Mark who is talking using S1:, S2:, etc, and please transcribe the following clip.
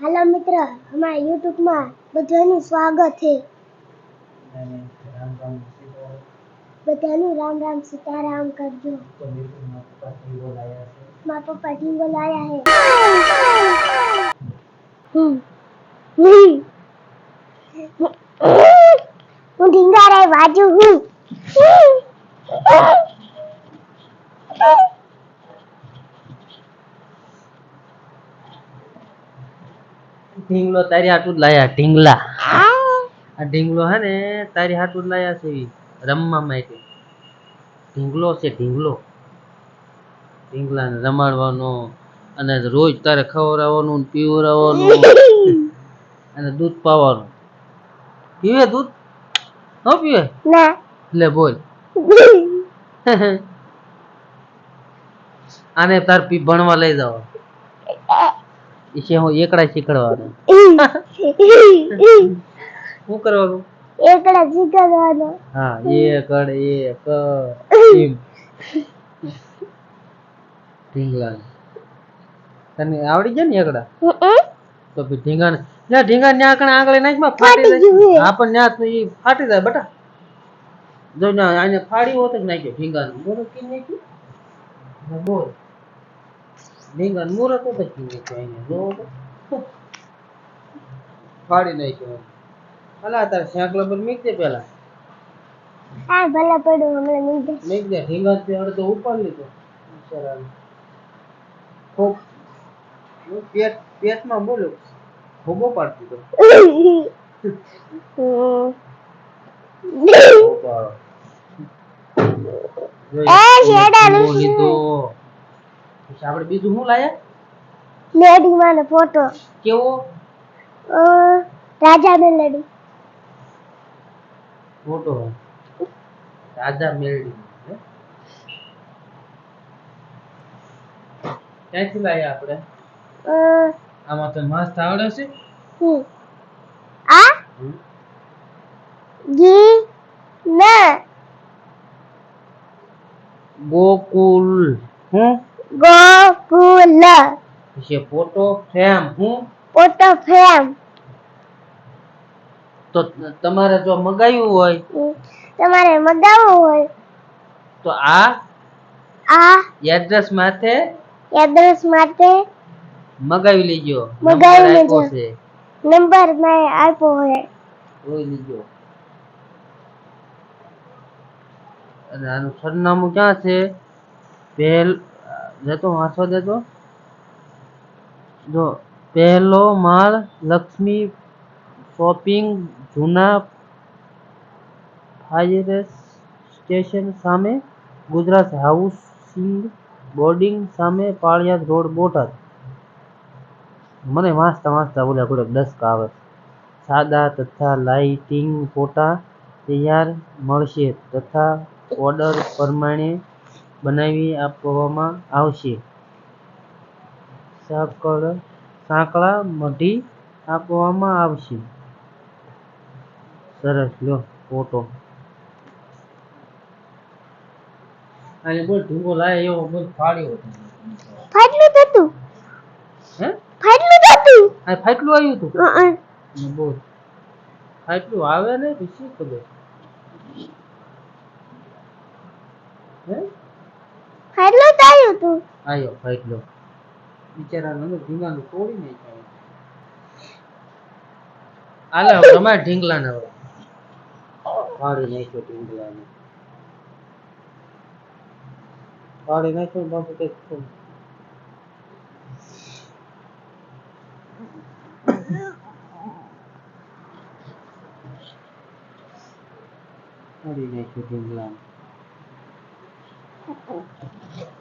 S1: હાલો મિત્ર, અમારા યુટ્યુબમાં બધાનું સ્વાગત છે. બધાનું રામ રામ, સીતારામ કરજો.
S2: મા પપ્પા
S1: ઢીંગો લાયા હે. હું ઢીંગારા વાજુ હું
S2: ઢીંગલો તારી હાટું લાયા ઢીંગલા. આ ઢીંગલો હે ને તારી હાટું લાયા છે રમવા માટે. ઢીંગલો છે ઢીંગલો. ઢીંગલાને રમાડવાનો અને રોજ તારે ખવડાવવાનું પીવડાવવાનું. અને દૂધ પાવાનું. પીવે દૂધ? ન પીવે? લે બોલ. આને તાર પી ભણવા લઈ જાવ. ઈ હું એકડા શીખડવાનું શું કરવાનું?
S1: એકડા શીખડવાનો
S2: હા એકડ એક ટીમ ઢીંગલા. તને આવડી જાય ને એકડા? તો ભી ઢીંગા ના ઢીંગા ન્યા કણે આંગળી નાખમાં ફાટી
S1: ફાટી ગયું
S2: જાય
S1: હે.
S2: પણ ન્યા તો ઈ ફાટી જાય બટા. જો ના આને ફાડી હોત જ નાખ્યો ઢીંગા બોલો કી નાખ્યું? બોલ. ઢીંગાનું મોરત જ કી નાખ્યું આને જો તો. ફાડી નાખ્યો અલા તારે સાંકલા પર મીક દે પેલા
S1: હા ભલે પડ્યું હમણાં નીંદે
S2: મેં કીધું ઢીંગા તે અડધો ઉપાડ લીધો બિચારાને. ખૂબ પેટ પેટમાં બોલ્યો ખોબો પાડતી તો
S1: એ શેડાનું
S2: લીધો પછી આપણે બીજું શું લાયા
S1: લેડી માનો ફોટો.
S2: કેવો?
S1: અ, રાજા મેલડી
S2: ફોટો? રાજા મેલડી? ક્યાંથી લાયા આપણે? આમાં તો મસ્ત આવડે છે.
S1: હું આ? ગી ના.
S2: ગોકુલ. હું
S1: ગોકુલ.
S2: છે ફોટો ફ્રેમ હું?
S1: ફોટો ફ્રેમ
S2: તો તમારે જો મગાવ્યું હોય
S1: તમારે મગાવવું હોય.
S2: તો આ
S1: આ
S2: એડ્રેસ માથે
S1: એડ્રેસ માથે
S2: મગાવી લેજો.
S1: મગાવી લેજો.
S2: છે.
S1: નંબર મે આપ્યો હોય
S2: જોઈ લેજો. અને આનું સરનામું ક્યાં છે? પહેલ જતો વાંચવા દેતો. જો, પહેલો માળ લક્ષ્મી શોપિંગ જૂના ફાયર સ્ટેશન સામે ગુજરાત હાઉસિંગ બોર્ડિંગ સામે પાળિયાદ રોડ બોટાદ. મને વાંચતા વાંચતા બોલ્યા થોડાક ડસ્ક આવે. સાદા તથા લાઇટિંગ ફોટા તૈયાર મળશે તથા ઓર્ડર પ્રમાણે બનાવી આપવામાં આવશે. સાંકળ સાંકળા મઢી આપવામાં આવશે. સરસ લો ફોટો. અને બોલ ઢૂંગો લાય એવો બોલ ફાડ્યો
S1: ફાટલું હતું
S2: હે?
S1: ફાટલું હતું
S2: આ ફાટલું આવ્યું હતું? હા. બોલ. ફાટલું આવે ને પછી ખબર? હે?
S1: ફાટલું થયું તું?
S2: આયો ફાટલો બિચારાને ઢીંગાનું તોડી નાખ્યા આલે તમારે ઢીંગલાને હવે. ફાડી નાખ્યો ઢીંગલાને. ફાડી નાખ્યો બાપુ તો. ફાડી નાખ્યો ઢીંગલાને. corpo.